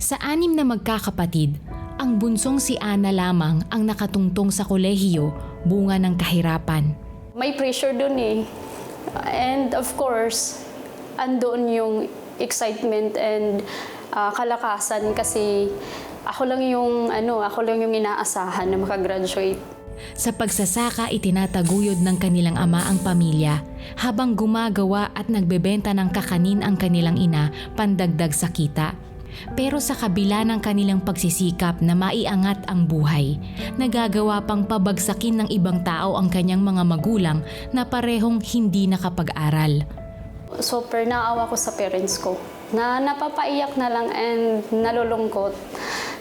Sa anim na magkakapatid, ang bunsong si Ana lamang ang nakatungtong sa kolehiyo bunga ng kahirapan. May pressure dun eh. And of course, andoon yung excitement and ah, kalakasan kasi ako lang yung ano, ako lang yung inaasahan na makagraduate. Sa pagsasaka itinataguyod ng kanilang ama ang pamilya habang gumagawa at nagbebenta ng kakanin ang kanilang ina pandagdag sa kita. Pero sa kabila ng kanilang pagsisikap na maiangat ang buhay, nagagawa pang pabagsakin ng ibang tao ang kanyang mga magulang na parehong hindi nakapag-aral. Super naawa ko sa parents ko na napapaiyak na lang and nalulungkot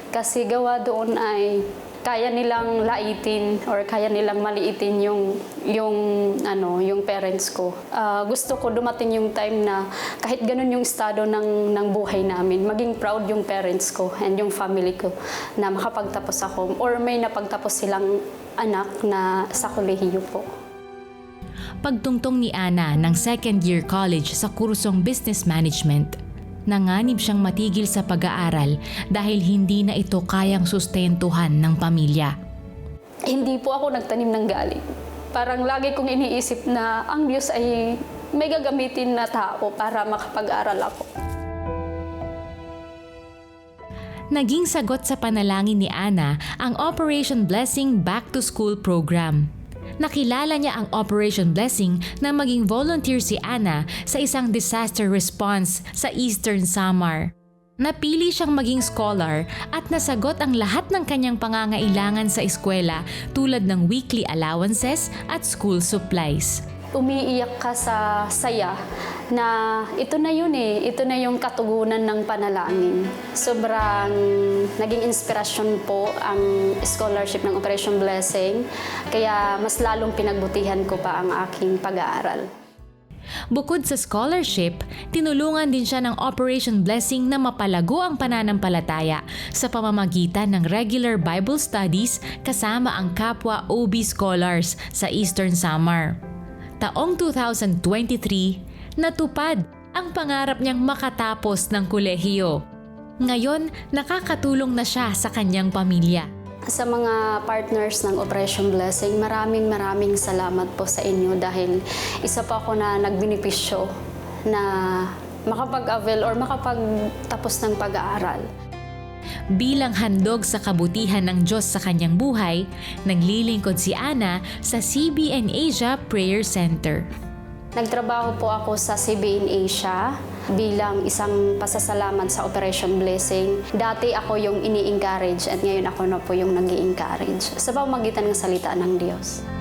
kasi gawa doon ay kaya nilang laitin or kaya nilang maliitin yung yung ano yung parents ko. Ah, gusto ko dumating yung time na kahit ganun yung estado ng ng buhay namin, maging proud yung parents ko and yung family ko na makapagtapos ako or may napagtapos silang anak na sa kolehiyo po. Pagtungtong ni Ana ng second year college sa kursong Business Management, nanganib siyang matigil sa pag-aaral dahil hindi na ito kayang sustentuhan ng pamilya. Hindi po ako nagtanim ng galit. Parang lagi kong iniisip na ang Diyos ay may gagamitin na tao para makapag-aral ako. Naging sagot sa panalangin ni Ana ang Operation Blessing Back to School program. Nakilala niya ang Operation Blessing na maging volunteer si Ana sa isang disaster response sa Eastern Samar. Napili siyang maging scholar at nasagot ang lahat ng kanyang pangangailangan sa eskwela tulad ng weekly allowances at school supplies. Umiiyak ka sa saya na ito na yun eh, ito na yung katugunan ng panalangin. Sobrang naging inspirasyon po ang scholarship ng Operation Blessing, kaya mas lalong pinagbutihan ko pa ang aking pag-aaral. Bukod sa scholarship, tinulungan din siya ng Operation Blessing na mapalago ang pananampalataya sa pamamagitan ng regular Bible studies kasama ang kapwa OB scholars sa Eastern Samar. Taong 2023, natupad ang pangarap niyang makatapos ng kolehiyo. Ngayon, nakakatulong na siya sa kanyang pamilya. Sa mga partners ng Operation Blessing, maraming maraming salamat po sa inyo dahil isa pa ako na nagbinipisyo na makapag-avail or makapagtapos ng pag-aaral. Bilang handog sa kabutihan ng Diyos sa kanyang buhay, naglilingkod si Ana sa CBN Asia Prayer Center. Nagtrabaho po ako sa CBN Asia bilang isang pasasalamat sa Operation Blessing. Dati ako yung ini-encourage at ngayon ako na po yung nag encourage sa pamamagitan ng salita ng Diyos.